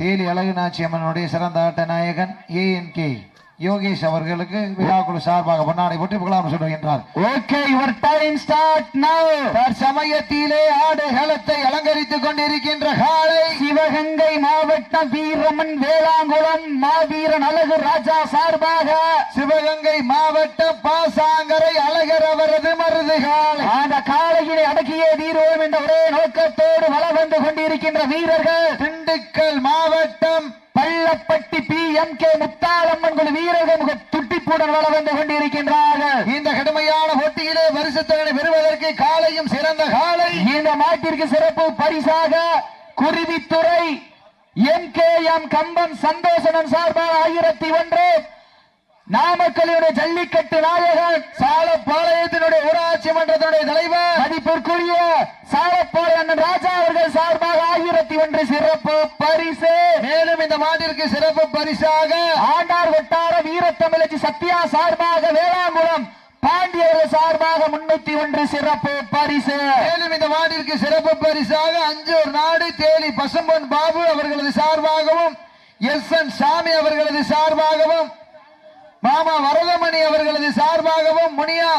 தேலி அழகுநாச்சி அம்மனுடைய சிறந்த ஆட்ட நாயகன் ஏஎன் கே யோகேஷ் அவர்களுக்கு விழாக்குழு சார்பாக பொன்னாடை போட்டு புகழாரம் சொல்லுகின்றார் ஓகே யுவர் டைம் ஸ்டார்ட் நவ தற்சமயத்திலே ஆடு களத்தை அலங்கரித்துக் கொண்டிருக்கின்ற காலை சிவகங்கை மாவட்டம் வீரமன் வேளாங்குளம் மாவீரன் அழகு ராஜா சார்பாக. சிவகங்கை மாவட்டம் பாசாங்கரை அழகர் அவரது மருது காலை. அந்த காலையிலே அடக்கியே தீர்வோம் என்ற ஒரே நோக்கத்தோடு வளம் வந்து கொண்டிருக்கின்ற வீரர்கள். திண்டுக்கல் மாவட்டம் Pallapatti P M K Muthalamman குழு வீரர்கள் மிக துட்டிப்புடன் வள வந்து கொண்டிருக்கின்றார்கள். இந்த கடுமையான போட்டியிலே பரிசுத்தகனை பெறுவதற்கு காலையும் சிறந்த காலை. இந்த மாட்டிற்கு சிறப்பு பரிசாக Kuruvithurai M K M Kamban சந்தோஷனன் சார்பாக ஆயிரத்தி ஒன்று. நாமக்கல்லுடைய ஜல்லிக்கட்டு நாயகன் சாலப்பாளையத்தினுடைய ஊராட்சி மன்றத்தினுடைய தலைவர் மதிப்பிற்குரிய சாலப்பாறை அண்ணன் ராஜா அவர்கள் சார்பாக ஆயிரத்தி ஒன்று சிறப்பு பரிசு. மேலும் இந்த மாட்டிற்கு சிறப்பு பரிசாக ஆண்டார் வட்டார வீரத்தமிழச்சி சத்யா சார்பாக வேளாங்குளம் பாண்டியர்கள் சார்பாக முன்னூத்தி ஒன்று சிறப்பு பரிசு. மேலும் இந்த மாட்டிற்கு சிறப்பு பரிசாக அஞ்சூர் நாடு தேலி பசும்பொன் பாபு அவர்களது சார்பாகவும் எஸ் என் சாமி அவர்களது சார்பாகவும் மாமா வரதமணி அவர்களது சார்பாகவும் முனியா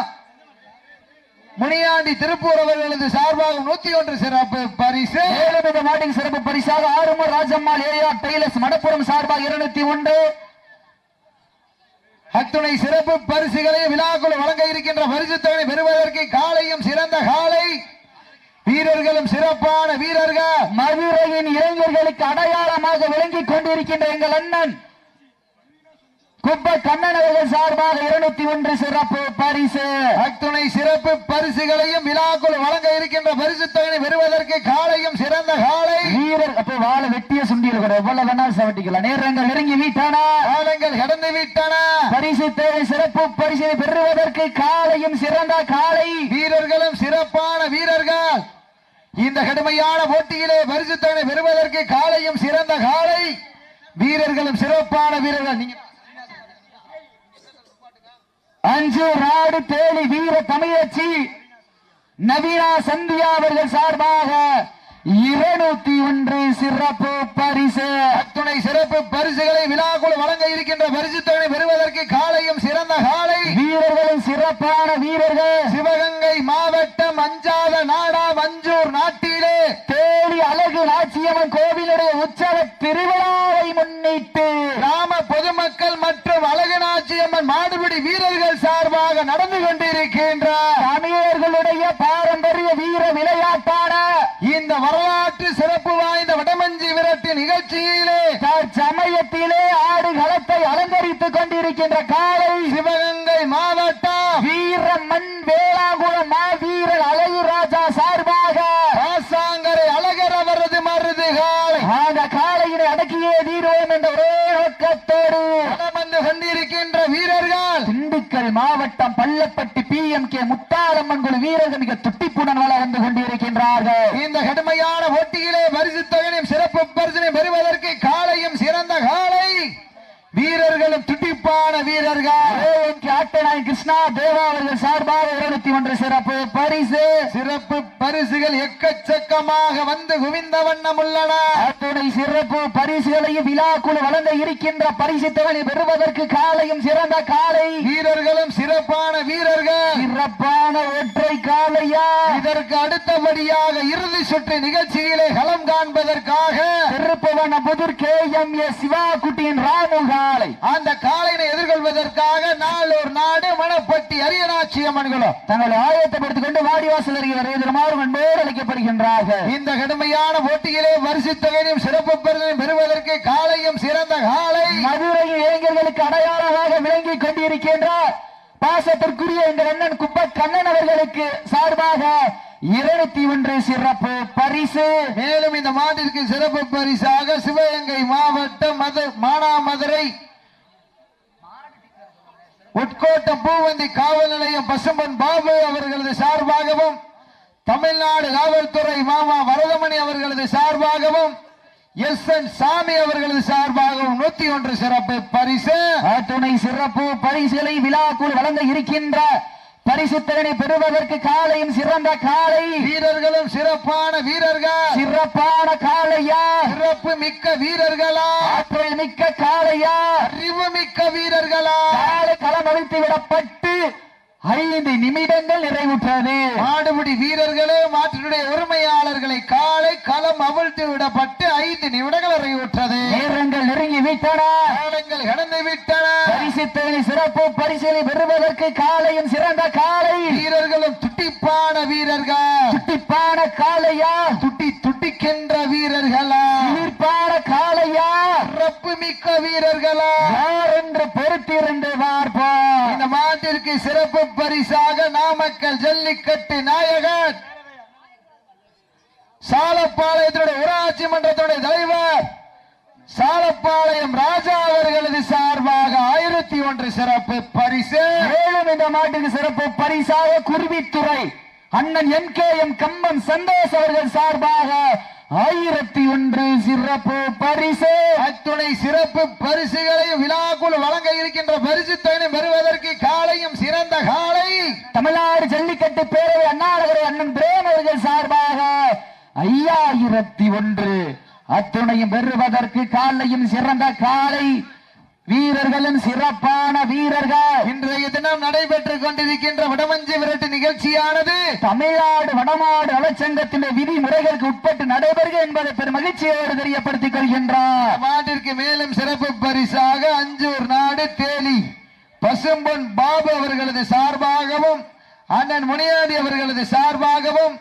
முனியாண்டி திருப்பூர் அவர்களது சார்பாகவும் நூத்தி ஒன்று சிறப்பு பரிசு. மேலும் இந்த நாட்டின் சிறப்பு பரிசாக ஆறுமூர் ராஜம்மாள் ஏஆர் டெய்லர்ஸ் மடப்புறம் சார்பாக இருநூத்தி ஒன்று. அத்துணை சிறப்பு பரிசுகளை விழாக்குழு வழங்க இருக்கின்ற பரிசு தொகை பெறுவதற்கு காலையும் சிறந்த காலை. வீரர்களும் சிறப்பான வீரர்கள். மதுரையின் இளைஞர்களுக்கு அடையாளமாக விளங்கிக் கொண்டிருக்கின்ற எங்கள் அண்ணன் குப்ப கண்ணன் அவர்கள் சார்பாக இருநூத்தி ஒன்று சிறப்பு பரிசு. அத்துணை சிறப்பு பரிசுகளையும் விழாக்குழு வழங்க இருக்கின்ற பரிசு தொகை பெறுவதற்கு காலையும் சிறந்த காலை. வீரர் அப்ப வாழை வெட்டிய சுண்டியில் கூட எவ்வளவு வேணாலும் சவட்டிக்கலாம். நேரங்கள் நெருங்கி வீட்டான. காலங்கள் கடந்து விட்டன. பரிசு தேவை சிறப்பு பரிசினை பெறுவதற்கு காலையும் சிறந்த காலை. வீரர்களும் சிறப்பான வீரர்கள். இந்த கடுமையான போட்டியிலே பரிசு தொகை பெறுவதற்கு காலையும் சிறந்த காலை. வீரர்களும் சிறப்பான வீரர்கள். நீங்க அஞ்சு நாடு தேலி வீர தமிழச்சி. நவீனா சந்தியா அவர்கள் சார்பாக இருநூத்தி ஒன்று சிறப்பு பரிசு. அத்துணை சிறப்பு பரிசுகளை விழாக்குழு வழங்க இருக்கின்ற பரிசு தொகை பெறுவதற்கு காலையும் சிறந்த காலை. வீரர்களும் சிறப்பான வீரர்கள். சிவகங்கை மாவட்டம் அஞ்சாத நாடா மஞ்சூர் நாட்டிலே. தேடி அழகு நாச்சியம்மன் கோவிலுடைய உற்சவ திருவிழாவை முன்னிட்டு கிராம பொதுமக்கள் மற்றும் அழகநாச்சியம்மன் மாடுபிடி வீரர்கள் சார்பாக நடந்து கொண்டிருக்கின்ற தமிழர்களுடைய பாரம்பரிய வீர விளையாட்டான இந்த வரலாற்று சிறப்பு வாய்ந்த வடமஞ்சி விரட்டு நிகழ்ச்சியிலே சமயத்திலே ஆடு களத்தை அலங்கரித்துக் கொண்டிருக்கின்ற காலை சிவகங்கை மாவட்டம் வீர மண் வேளாங்குளம் மாவீரர் அழகு ராஜா சார்பாக பாசாங்கரை அழகர் அவரது மருது காலை. அந்த காலையினை அடக்கியே தீர்வோம் என்ற ஒரே நோக்கத்தோடு வந்து கொண்டிருக்கின்ற வீரர்கள். திண்டுக்கல் மாவட்டம் Pallapatti P M K Mutharamman குழு வீரர்கள் மிக துட்டிப்புடன் வள வந்து கொண்டிருக்கின்றார்கள். இந்த கடுமையான போட்டியிலே பரிசு தொகையும் சிறப்பு பரிசனை பெறுவதற்கு காலையும் சிறந்த காலை. வீரர்களும் துடிப்பான வீரர்கள். ஆட்டநாயகன் கிருஷ்ணா தேவா அவர்கள் சார்பாக இருநூத்தி ஒன்று சிறப்பு பரிசு. சிறப்பு பரிசுகள் எக்கச்சக்கமாக வந்து குவிந்த வண்ணம் உள்ளன. அத்துணை சிறப்பு பரிசுகளையும் விழாக்குழு வழங்க இருக்கின்ற பரிசு பெறுவதற்கு காலையும் சிறந்த காலை. வீரர்களும் சிறப்பான வீரர்கள். சிறப்பான ஒற்றை காலையா? இதற்கு அடுத்தபடியாக இறுதி சுற்று நிகழ்ச்சியிலே களம் காண்பதற்காக Thiruppuvanam Pudur K M S Siva குட்டியின் Ramu காலை. அந்த காலையினை எதிர்கொள்வதற்காக நாளூர் நாடு மணப்பட்டி அரியநாச்சி அம்மன்களும் தங்களை ஆயத்தப்படுத்திக் கொண்டு வாடிவாசல் அருகே வருவதற்குமாறு அன்போடு அழைக்கப்படுகின்றார்கள் இந்த கடுமையான போட்டியிலே பரிசு தொகையும் சிறப்பு பரிசையும் பெறுவதற்கு காலையும் சிறந்த காலை. மதுரையின் இளைஞர்களுக்கு அடையாளமாக விளங்கிக் கொண்டிருக்கின்றார். பாசத்திற்குரிய எங்கள் அண்ணன் குப்ப கண்ணன் அவர்களுக்கு சார்பாக இருநூத்தி ஒன்று சிறப்பு பரிசு. மேலும் இந்த மாட்டிற்கு சிறப்பு பரிசாக சிவகங்கை மாவட்டம் மது மானாமதுரை உட்கோட்டம் பூவந்தி காவல் நிலையம் பசும்பன் பாபு அவர்களது சார்பாகவும் தமிழ்நாடு காவல்துறை மாமா வரதமணி அவர்களது சார்பாகவும் எஸ் என் சாமி அவர்களது சார்பாகவும் நூத்தி ஒன்று சிறப்பு பரிசு. அத்துணை சிறப்பு பரிசுகளை விழாக்குள் வழங்க இருக்கின்ற பரிசுத்தனை பெறுவதற்கு காலையும் சிறந்த காலை. வீரர்களும் சிறப்பான வீரர்கள். சிறப்பான காளையா சிறப்பு மிக்க வீரர்களா? ஆற்றல் மிக்க காளையா அறிவு மிக்க வீரர்களா? காலை களம் விடப்பட்டு ஐந்து நிமிடங்கள் நிறைவுற்றது. மாடுபிடி வீரர்களே மாற்றினுடைய உரிமையாளர்களை காலை களம் அவிழ்த்து விடப்பட்டு ஐந்து நிமிடங்கள் அறிவுற்றது நேரங்கள் நெருங்கி விட்டன. காலங்கள் கடந்து விட்டன. சிறப்பு பரிசிலை பெறுவதற்கு காலையும் சிறந்த காலை. வீரர்களும் துட்டிப்பான வீரர்கள். துட்டிப்பான காளையா துட்டி துட்டிக்கின்ற வீரர்களா? உயிர்ப்பான காளையா சிறப்பு மிக்க வீரர்களா? யார் என்று பொறுத்திருந்து பார்ப்போம். இந்த சிறப்பு பரிசாக நாமக்கல் ஜல்லிக்கட்டு நாயகன். சாலப்பாளையத்தினுடைய ஊராட்சி மன்றத்தினுடைய தலைவர் சாலப்பாளையம் ராஜா அவர்களது சார்பாக ஆயிரத்தி ஒன்று சிறப்பு பரிசு. மேலும் இந்த மாட்டுக்கு சிறப்பு பரிசாக குருவித்துறை அண்ணன் M K M Kamban Santhosh அவர்கள் சார்பாக ஆயிரத்தி ஒன்று சிறப்பு பரிசு. அத்துணை சிறப்பு பரிசுகளை விழாக்குழு வழங்க இருக்கின்ற பரிசு தொகை பெறுவதற்கு காலையும் சிறந்த காலை. தமிழ்நாடு ஜல்லிக்கட்டு பேரவை அண்ணாநகரை அண்ணன் பிரேம் அவர்கள் சார்பாக ஐயாயிரத்தி ஒன்று அத்துணையும் பெறுவதற்கு காலையும் சிறந்த காலை. வீரர்களும் சிறப்பான வீரர்கள். இன்றைய தினம் நடைபெற்றுக் கொண்டிருக்கின்ற வடமஞ்சி விரட்டு நிகழ்ச்சியானது தமிழ்நாடு வடமாடு நலச்சங்கத்தின் விதிமுறைகளுக்கு உட்பட்டு நடைபெறுக என்பதை பெரும் மகிழ்ச்சியோடு தெரியப்படுத்திக் கொள்கின்றார். மாட்டிற்கு மேலும் சிறப்பு பரிசாக அஞ்சூர் நாடு தேலி பசும்பொன் பாபு அவர்களது சார்பாகவும் அண்ணன் முனியாண்டி அவர்களது சார்பாகவும்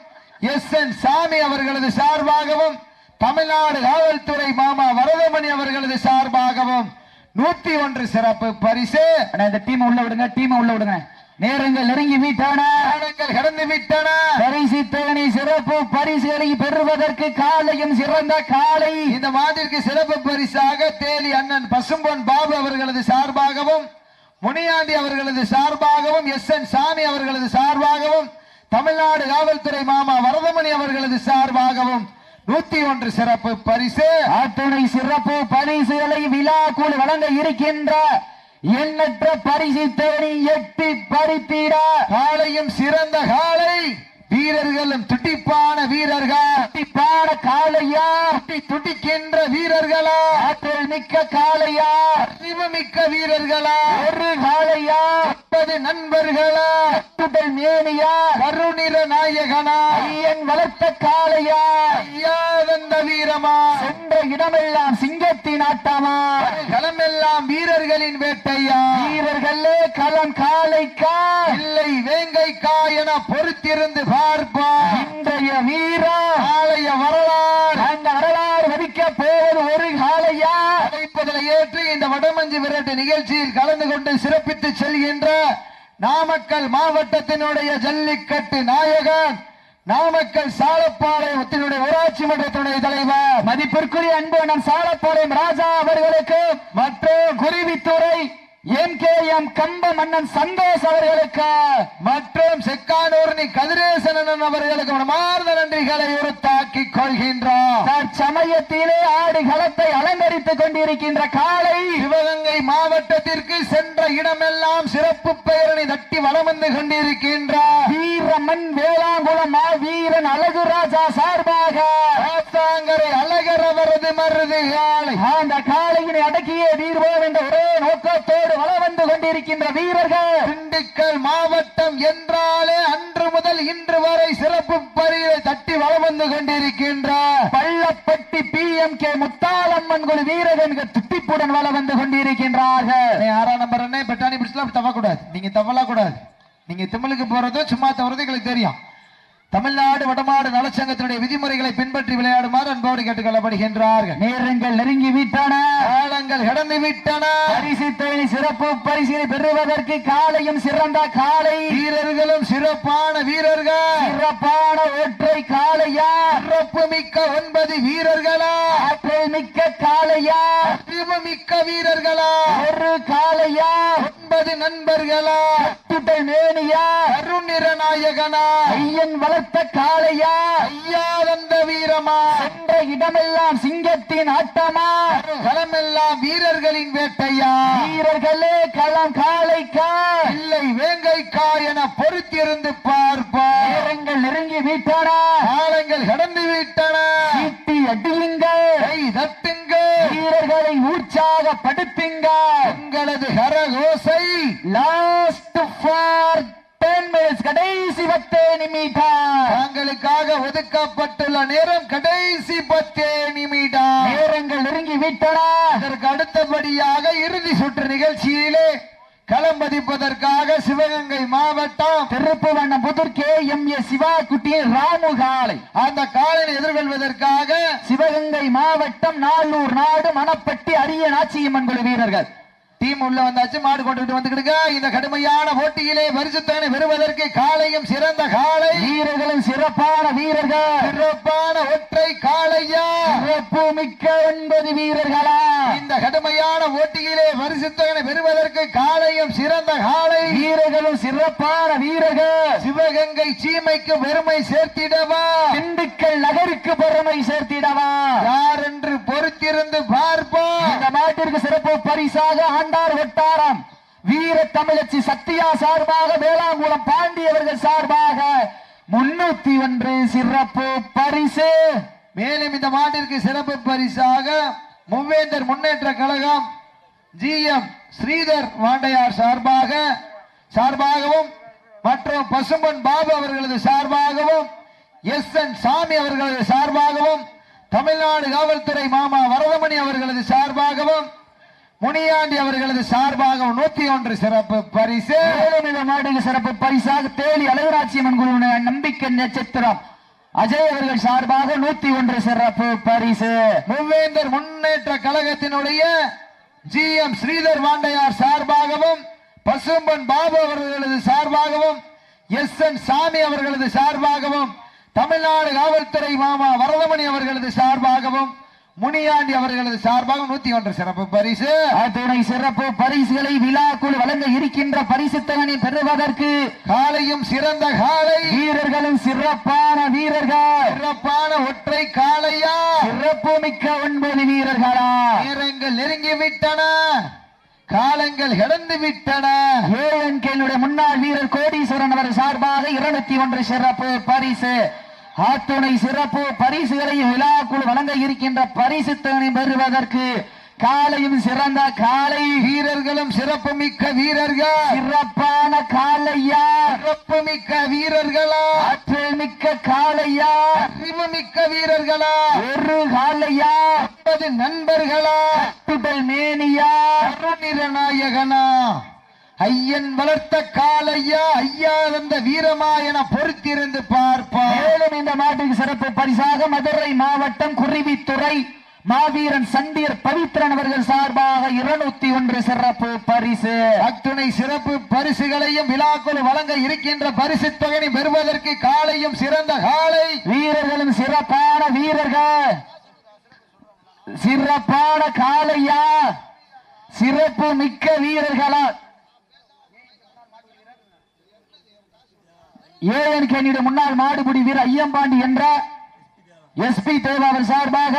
எஸ் என் சாமி அவர்களது சார்பாகவும் தமிழ்நாடு காவல்துறை மாமா வரதமணி அவர்களது சார்பாகவும் நூத்தி ஒன்று சிறப்பு. பரிசு. இந்த டீம் உள்ள விடுங்க டீம் உள்ள விடுங்க. நேரங்கள் நெருங்கி விட்டன. காலங்கள் கடந்து விட்டன. பரிசு தேனி சிறப்பு பரிசுகளை பெறுவதற்கு காலையும் சிறந்த காலை. இந்த மாட்டிற்கு சிறப்பு பரிசாக தேலி அண்ணன் பசும்பொன் பாபு அவர்களது சார்பாகவும் முனியாண்டி அவர்களது சார்பாகவும் எஸ் என் சாமி அவர்களது சார்பாகவும் தமிழ்நாடு காவல்துறை மாமா வரதமணி அவர்களது சார்பாகவும் நூத்தி ஒன்று சிறப்பு பரிசு. அத்துணை சிறப்பு பரிசுகளை விழாக்குழு வழங்க இருக்கின்ற எண்ணற்ற பரிசு தேனி எட்டி பறித்திட காலையும் சிறந்த காலை. வீரர்களும் துட்டிப்பான வீரர்கள். துட்டிப்பான காளையா துட்டி துடிக்கின்ற வீரர்களா. ஆற்றல் மிக்க காளையா அறிவு மிக்க வீரர்களா. ஒரு காளையா முப்பது நண்பர்களா. துடல் மேனியா கருநிற நாயகனா. ஐயன் வளர்த்த காளையா ஐயா வந்த வீரமா. சென்ற இடமெல்லாம் சிங்கத்தின் ஆட்டமா. களமெல்லாம் வீரர்களின் வேட்டையா. வீரர்களே களம் காளைக்கா. இல்லை வேங்கைக்கா என பொறுத்திருந்து பார்ப்போம் இன்றைய வீரா. ஆலய வரலாறு. அந்த வரலாறு வதிக்க போவது ஒரு காளையா அழைப்பதில் ஏற்று இந்த வடமஞ்சு விரட்டு நிகழ்ச்சியில் கலந்து கொண்டு சிறப்பித்து செல்கின்ற நாமக்கல் மாவட்டத்தினுடைய ஜல்லிக்கட்டு நாயகன் நாமக்கல் சாலப்பாளையத்தினுடைய ஊராட்சி மன்றத்தினுடைய தலைவர். மதிப்பிற்குரிய அன்பு அண்ணன் சாலப்பாளையம் ராஜா அவர்களுக்கு மற்றும் Kuruvithurai M K M Kamba Mannan Santhosh அவர்களுக்கு மற்றும் செக்கானூர்னி கதிரேசன் அவர்களுக்கு மனமார்ந்த நன்றிகளை உறுத்தாக்கி கொள்கின்றோம். தற்சமயத்திலே ஆடு களத்தை அலங்கரித்துக் கொண்டிருக்கின்ற காலை சிவகங்கை மாவட்டத்திற்கு சென்ற இடமெல்லாம் சிறப்பு பெயரணி தட்டி வலம் வந்து கொண்டிருக்கின்றார். வீரமன் வேளாங்குளம் வீரன் அழகு ராஜா சார்பாக அழகர் அவரது மருது காலை அந்த காலையினை அடக்கியே தீர்வோம் என்ற ஒரே நோக்கத்தோடு வலம் வந்து கொண்டிருக்கின்ற வீரர்கள். திண்டுக்கல் மாவட்டம் என்றாலே அன்று முதல் இன்று வரை சிறப்பு பரியை தட்டி வலம் வந்து கொண்டிருக்கின்றார் Pallapatti P M K Muthalamman குழு வீரர்கள் துட்டிப்புடன் வலம் வந்து கொண்டிருக்கின்றார்கள். ஆறாம் நம்பர் அண்ணே பெட்டாணி பிடிச்சலாம் தவ கூடாது நீங்க தவலாம் கூடாது. நீங்க திமிழுக்கு போறதும் சும்மா தவறது எங்களுக்கு தெரியும். தமிழ்நாடு வடமாடு நலச்சங்கத்தினுடைய விதிமுறைகளை பின்பற்றி விளையாடுமாறு அன்போடு கேட்டுக்கொள்ளப்படுகின்றார்கள். நேரங்கள் நெருங்கி விட்டன. காலங்கள் கடந்து விட்டன. பரிசு தொழில் சிறப்பு பரிசினை பெறுவதற்கு காலையும் சிறந்த காலை. வீரர்களும் சிறப்பான வீரர்கள். சிறப்பான ஒற்றை காளையா? சிறப்பு மிக்க ஒன்பது வீரர்களா? ஆற்றல் மிக்க காளையா? அறிவு மிக்க வீரர்களா? ஒரு காளையா? ஒன்பது நண்பர்களா? மேனியா? கருநிற நாயகனா ஐயன் வளர்த்த காளையா? ஐயா வந்த வீரமா? சென்ற இடமெல்லாம் சிங்கத்தின் ஆட்டமா? களமெல்லாம் வீரர்களின் வேட்டையா? வீரர்களே களம் காளைக்கா? இல்லை வேங்கைக்கா என பொறுத்திருந்து பார்ப்போம் நேரங்கள் நெருங்கி விட்டன? காலங்கள் கடந்து விட்டன? சீட்டி அடியுங்கள் கை தட்டுங்க. வீரர்களை உற்சாகப்படுத்துங்கள் உங்களது கரகோசை. லாஸ்ட் ஃபார் கடைசி பத்து நிமிடம் தாங்களுக்காக ஒதுக்கப்பட்டுள்ள நேரம் கடைசி பத்தே நிமிடம் நேரங்கள் நெருங்கி விட்டன அதற்கு அடுத்தபடியாக இறுதி சுற்று நிகழ்ச்சியிலே களம் பதிப்பதற்காக சிவகங்கை மாவட்டம் Thiruppuvanam Pudur K M A Siva குட்டியின் Ramu காலை. அந்த காலனை எதிர்கொள்வதற்காக சிவகங்கை மாவட்டம் நாளூர் நாடு மணப்பட்டி அரிய நாச்சியம்மன் குழு வீரர்கள். டீம் உள்ள வந்தாச்சு மாடு கொண்டுட்டு வந்துக்கிடுங்க இந்த கடுமையான போட்டியிலே பரிசுத்தனை பெறுவதற்கு காலையும் சிறந்த காலை. வீரர்களும் சிறப்பான வீரர்கள். சிறப்பான ஒற்றை காளையா சிறப்பு மிக்க ஒன்பது வீரர்களா? இந்த கடுமையான போட்டியிலே பரிசுத்தனை பெறுவதற்கு காலையும் சிறந்த காலை. வீரர்களும் சிறப்பான வீரர்கள். சிவகங்கை சீமைக்கு பெருமை சேர்த்திடவா? திண்டுக்கல் நகருக்கு பெருமை சேர்த்திடவா? யார் என்று பொறுத்திருந்து பார்ப்போம். இந்த நாட்டிற்கு சிறப்பு பரிசாக ஆண்டார் வட்டாரம். வீர தமிழச்சி சத்யா சார்பாக வேளாங்குளம் பாண்டியவர்கள் சார்பாக முன்னூத்தி ஒன்று சிறப்பு பரிசு. மேலும் இந்த மாட்டிற்கு சிறப்பு பரிசாக மூவேந்தர் முன்னேற்ற கழகம் ஜி எம் ஸ்ரீதர் வாண்டையார் சார்பாக சார்பாகவும் மற்றும் பசும்பன் பாபு அவர்களது சார்பாகவும் எஸ் என் சாமி அவர்களது சார்பாகவும் தமிழ்நாடு காவல்துறை மாமா வரதமணி அவர்களது சார்பாகவும் முனியாண்டி அவர்களது சார்பாகவும் நூத்தி ஒன்று சிறப்பு பரிசு. நாட்டுக்கு சிறப்பு பரிசாக தேனி அழகராட்சியம்மன் குழுவினர் நம்பிக்கை நட்சத்திரம். அஜய் அவர்கள் சார்பாக நூத்தி ஒன்று சிறப்பு பரிசு. மூவேந்தர் முன்னேற்ற கழகத்தினுடைய ஜி எம் ஸ்ரீதர் வாண்டையார் சார்பாகவும் பசும்பன் பாபு அவர்களது சார்பாகவும் எஸ் என் சாமி அவர்களது சார்பாகவும் தமிழ்நாடு காவல்துறை மாமா வரதமணி அவர்களது சார்பாகவும் முனியாண்டி அவர்களது சார்பாக நூத்தி ஒன்று சிறப்பு பரிசு. அத்துணை சிறப்பு பரிசுகளை விழாக்குழு வழங்க இருக்கின்ற பரிசு தகனை பெறுவதற்கு காலையும் சிறந்த காலை. வீரர்களும் சிறப்பான வீரர்கள். சிறப்பான ஒற்றை காளையா. சிறப்பு மிக்க ஒன்பது வீரர்களா. நேரங்கள் நெருங்கி விட்டன. காலங்கள் கடந்து விட்டன. ஏஎன்கேனுடைய முன்னாள் வீரர் கோடீஸ்வரன் அவர் சார்பாக இருநூத்தி ஒன்று சிறப்பு பரிசு. ஆத்துணை சிறப்பு பரிசுகளை விழாக்குழு வழங்க இருக்கின்ற பரிசு தகனை பெறுவதற்கு காலையும் சிறந்த காலை வீரர்களும் சிறப்பு மிக்க வீரர்கள். சிறப்பான காலையா? சிறப்பு மிக்க வீரர்களா? ஆற்றல் மிக்க காலையா? அறிவு மிக்க வீரர்களா? ஒரு காலையா? ஒன்பது நண்பர்களா? மேனியா? கருநிறநாயகனா ஐயன் வளர்த்த காலையா ஐயா வந்த வீரமா என பொறுத்திருந்து பார்ப்பார். மேலும் இந்த நாட்டுக்கு சிறப்பு பரிசாக மதுரை மாவட்டம் குருவித்துறை மாவீரன் சண்டீர் பவித்ரன் அவர்கள் சார்பாக இருநூத்தி ஒன்று சிறப்பு பரிசு. அத்துணை சிறப்பு பரிசுகளையும் விழாக்குழு வழங்க இருக்கின்ற பரிசு தொகையை பெறுவதற்கு காலையும் சிறந்த காலை. வீரர்களும் சிறப்பான வீரர்கள். சிறப்பான காலையா. சிறப்பு மிக்க வீரர்களா. ஏஎன் கண்ணிയുടെ முன்னாள் மாடுபிடி வீரர் ஐயம்பாண்டி என்ற எஸ்பி தேவாவின் சார்பாக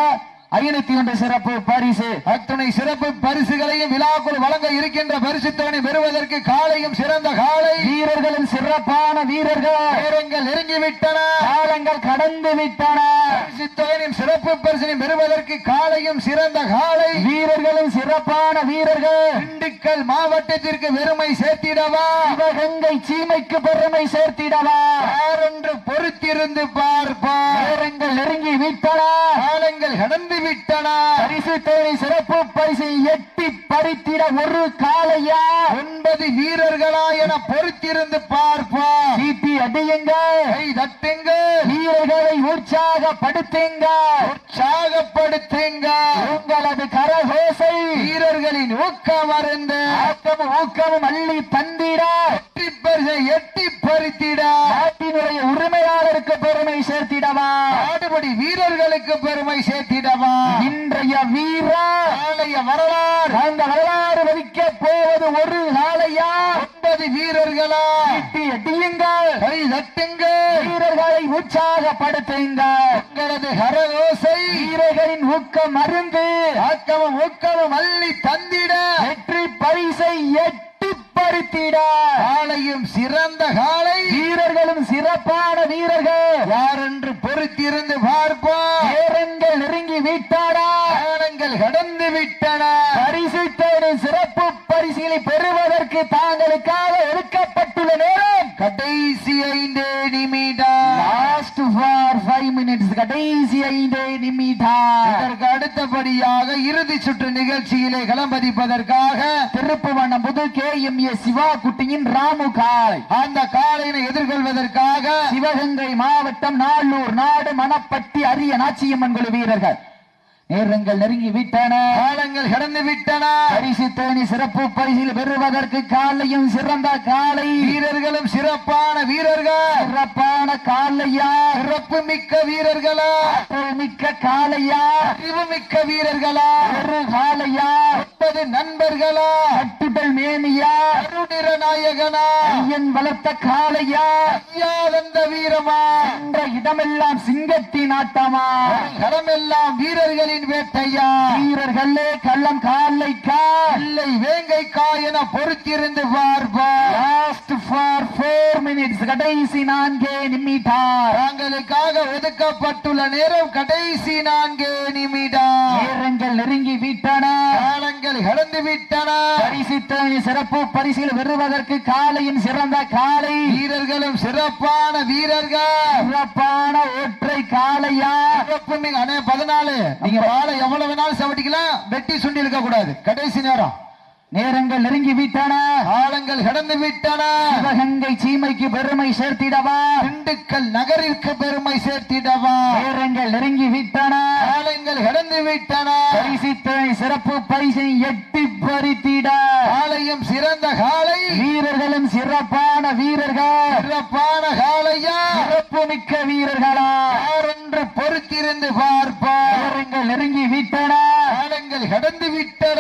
ஐநூத்தி ஒன்று சிறப்பு பரிசு அத்துணை சிறப்பு பரிசுகளையும் விழாக்குழு வழங்க இருக்கின்ற பரிசு தொகை பெறுவதற்கு காலையும் சிறந்த காலை. வீரர்களும் சிறப்பான வீரர்கள். நேரங்கள் நெருங்கிவிட்டன. காலங்கள் கடந்து விட்டன சிறப்பு பரிசினை பெறுவதற்கு காலையும் சிறந்த காலை. வீரர்களும் சிறப்பான வீரர்கள். திண்டுக்கல் மாவட்டத்திற்கு பெருமை சேர்த்திடவா? சிவகங்கை சீமைக்கு பெருமை சேர்த்திடவா? யாரென்று பொறுத்திருந்து பார்ப்பார் நேரங்கள் நெருங்கி விட்டன காலங்கள் கடந்து விட்டன பரிசு தேவை சிறப்பு பரிசை எட்டி பறித்திட ஒரு காலையா ஒன்பது வீரர்களா என பொறுத்திருந்து சீட்டி அடியுங்கள் தட்டுங்கள் வீரர்களை உற்சாகப்படுத்துங்க. உற்சாகப்படுத்துங்க. உங்களது கரகோசை. வீரர்களின் ஊக்கம் அருந்து. ஆக்கமும் ஊக்கமும் அள்ளி தந்திட. வெற்றி பரிசை எட்டி பறித்திட. நாட்டினுடைய உரிமையாளருக்கு பெருமை சேர்த்திடவா? ஆடுபடி வீரர்களுக்கு பெருமை சேர்த்திடவா? இன்றைய வீரா நாளைய வரலாறு. அந்த வரலாறு வதிக்க போவது ஒரு நாளையா? ஒன்பது வீரர்களா? சீட்டி அடியுங்கள் கை தட்டுங்கள். வீரர்களை உற்சாகப்படுத்துங்கள். உங்களது கரகோசை. வீரர்களின் ஊக்கம் அருந்து. ஆக்கமும் ஊக்கமும் அள்ளி தந்திட. வெற்றி பரிசை எட்டி பறி பறித்திட காலையும் சிறந்த காலை வீரர்களும் சிறப்பான வீரர்கள். யார் என்று பொறுத்திருந்து பார்ப்போம். நேரங்கள் நெருங்கி விட்டாடா காலங்கள் கடந்து விட்டன. பரிசு சிறப்பு பரிசிலை பெறுவதற்கு தாங்களுக்காக ஒதுக்கப்பட்டுள்ள நேரம். கடைசி ஐந்து நிமிடம். லாஸ்ட் ஃபார் ஃபைவ் மினிட்ஸ் கடைசி ஐந்து நிமிடம். இதற்கு அடுத்தபடியாக இறுதி சுற்று நிகழ்ச்சியிலே களம்பதிப்பதற்காக திருப்புவனம் புது கே எம் ஏ சிவா குட்டியின் ராமு காய் அந்த காலையினை எதிர்கொள்வதற்காக சிவகங்கை மாவட்டம் நாளூர் நாடு மணப்பட்டி அரிய நாச்சியம்மன் குழு வீரர்கள். நேரங்கள் நெருங்கி விட்டன. காலங்கள் கடந்து விட்டன. பரிசு தேனி சிறப்பு பரிசில் பெறுவதற்கு காலையும் சிறந்த காலை. வீரர்களும் சிறப்பான வீரர்கள். சிறப்பான காலையா? சிறப்பு மிக்க வீரர்களா? மிக்க காலையா? அறிவு மிக்க வீரர்களா? ஒரு காலையா? முப்பது நண்பர்களா? கட்டுடல் மேனியா? கருநிற நாயகனா? ஐயன் வளர்த்த காலையா ஐயா வந்த வீரமா? என்ற இடமெல்லாம் சிங்கத்தின் ஆட்டமா? களமெல்லாம் வீரர்களின் வேட்டையா? வீரர்களே கள்ளம் காலைக்கா இல்லை வேங்கைக்கா என பொறுத்திருந்து பார்ப்பா லாஸ்ட் ஃபார் ஃபோர் மினிட்ஸ் கடைசி நான்கே நிமிடம் தாங்களுக்காக ஒதுக்கப்பட்டுள்ள நேரம் கடைசி நான்கு. கடந்து விட்டன பரிசு சிறப்பு பரிசில் பெறுவதற்கு காலையும் சிறந்த காலை வீரர்களும் சிறப்பான வீரர்கள். சிறப்பான ஒற்றை காலையா சிறப்பு பதினாலு. நீங்க வாழை எவ்வளவு வேணாலும் சவட்டிக்கலாம் வெட்டி சுண்டி இருக்க கூடாது கடைசி நேரம். நேரங்கள் நெருங்கி விட்டன காலங்கள் கடந்து விட்டன சிவகங்கை சீமைக்கு பெருமை சேர்த்திடவா? திண்டுக்கல் நகரிற்கு பெருமை சேர்த்திடவா? நேரங்கள் நெருங்கி விட்டன காலங்கள் கடந்து விட்டன பரிசு தேனி சிறப்பு பரிசை எட்டி பறித்திட. காலையும் சிறந்த காலை. வீரர்களும் சிறப்பான வீரர்கள். சிறப்பான காலையா? சிறப்பு மிக்க வீரர்களா? யார் என்று பொறுத்திருந்து பார்ப்போம். நேரங்கள் நெருங்கி விட்டன காலங்கள் கடந்து விட்டன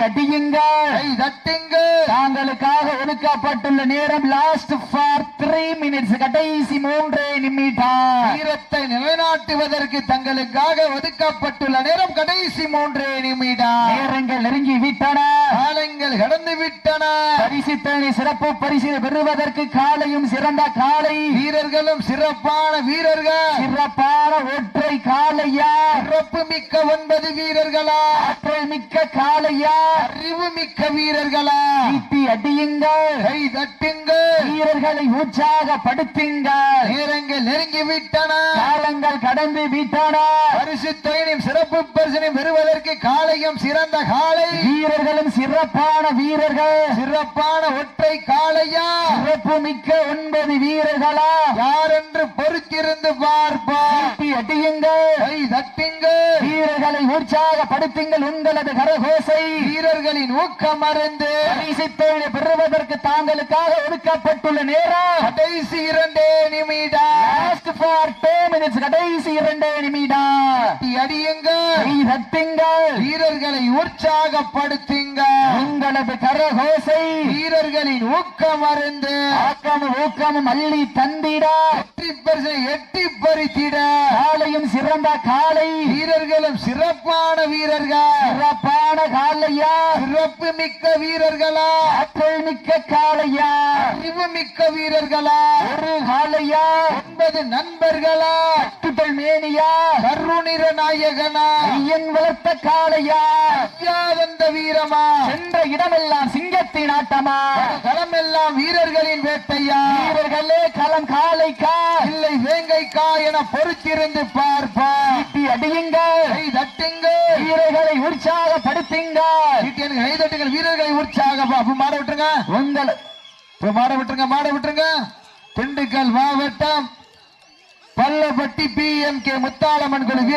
அடியுங்கள். தட்டுங்கள். தாங்களுக்காக ஒதுக்கப்பட்டுள்ள நேரம் லாஸ்ட் ஃபார் த்ரீ மினிட்ஸ் கடைசி மூன்று நிமிடம். வீரத்தை நிலைநாட்டுவதற்கு தங்களுக்காக ஒதுக்கப்பட்டுள்ள நேரம் கடைசி மூன்று நிமிடம். நேரங்கள் நெருங்கி விட்டன. காலங்கள் கடந்து விட்டன. பரிசு தேனி சிறப்பு பரிசில் பெறுவதற்கு காலையும் சிறந்த காலை. வீரர்களும் சிறப்பான வீரர்கள். சிறப்பான ஒற்றை காலையா? சிறப்பு மிக்க ஒன்பது வீரர்களா? ஆற்றல் மிக்க காலையா? அறிவு மிக்க வீரர்களா? அடியுங்கள். கை தட்டுங்கள். வீரர்களை உற்சாகப்படுத்துங்கள். நேரங்கள் நெருங்கி விட்டன காலங்கள் கடந்து விட்டன. பரிசு சிறப்பு பரிசனை பெறுவதற்கு காலையும் சிறந்த காலை. வீரர்களும் சிறப்பான வீரர்கள். சிறப்பான ஒற்றை காளையா? சிறப்பு மிக்க ஒன்பது வீரர்களா? யார் என்று பொறுத்திருந்து பார்ப்போம். அடியுங்கள். கை தட்டுங்கள். வீரர்களை உற்சாகப்படுத்துங்கள் உங்களது கரகோசை. வீரர்களின் ஊக்கம் அறிந்து பரிசுத்தேனை பெறுவதற்கு தாங்களுக்காக ஒதுக்கப்பட்டுள்ள நேரம். கடைசி இரண்டே நிமிடம் லாஸ்ட் ஃபார் டூ மினிட்ஸ் கடைசி இரண்டே நிமிடம் அடியுங்கள் வீரர்களை உற்சாகப்படுத்துங்கள் உங்களது கரகோசை. வீரர்களின் ஊக்கம் அறிந்து ஆக்கமும் ஊக்கமும் அள்ளி தந்திட. வெற்றி எட்டி பறித்திட. காலையும் சிறந்த காலை. வீரர்களும் சிறப்பான வீரர்கள். சிறப்பான காலையா. சிறப்பு மிக்க வீரர்களா. ஆற்றல் மிக்க காலையா. அறிவு மிக்க வீரர்களா. ஒரு ஒன்பது நண்பர்களா. துட்டல் மேனியா? கருணிர நாயகனா? ஐயன் வளர்த்த ஐயாதந்த வீரமா? சென்ற இடமெல்லாம் சிங்கத்தின் ஆட்டமா? களமெல்லாம் வீரர்களின் வேட்டையா? வீரர்களே களம் காலைக்கா இல்லை வேங்கைக்கா என பொறுத்திருந்து பார்ப்பா அடியுங்கள் தட்டுங்கள் வீரர்களை உற்சாகப்படுத்துங்கள் வீரர்களை உற்சாகம் அப்ப மாட விட்டுருங்க. உங்கள் மாட விட்டுருங்க மாட விட்டுருங்க. திண்டுக்கல் மாவட்டம் Pallapatti P M K Muthalamman குழு